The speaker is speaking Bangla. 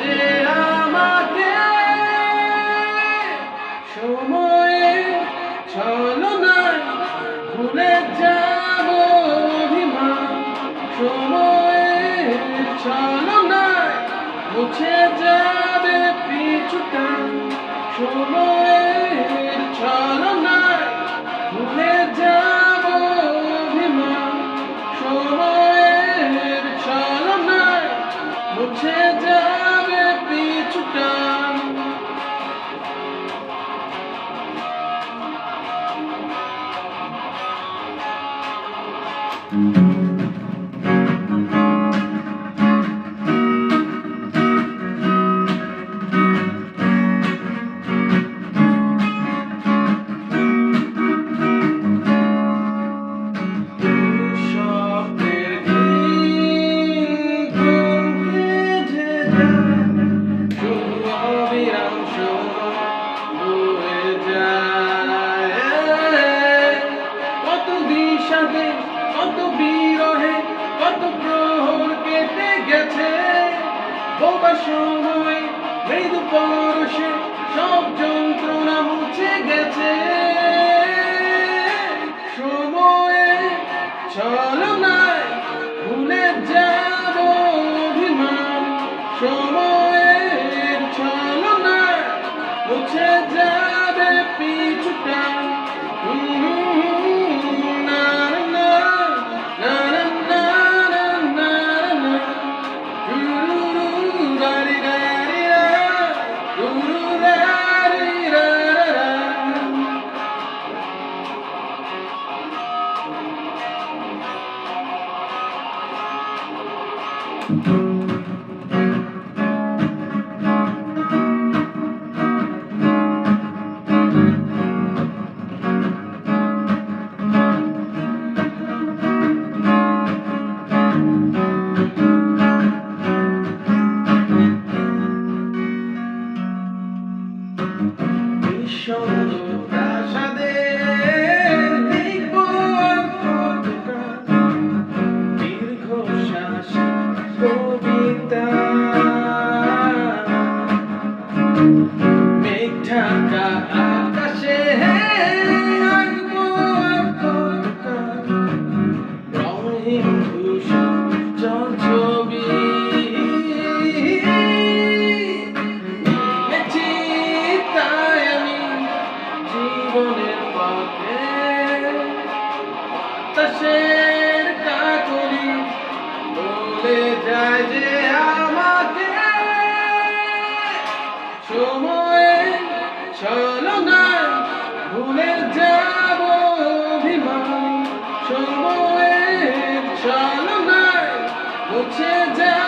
যে আমাকে সময়ে ছলনায় ভুলে যাব অভিমান। সময়ে ছলনায় মুছে যাব বোকা সময় মৃদু পরশে সব যন্ত্রণা মুছে গেছে। সময়ে চল আকাশের কাকলি বলে যায় যে আমাকে। সময়ে ছলনায় ভুলে যাব অভিমান। সময়ে ছলনায় মুছে যায়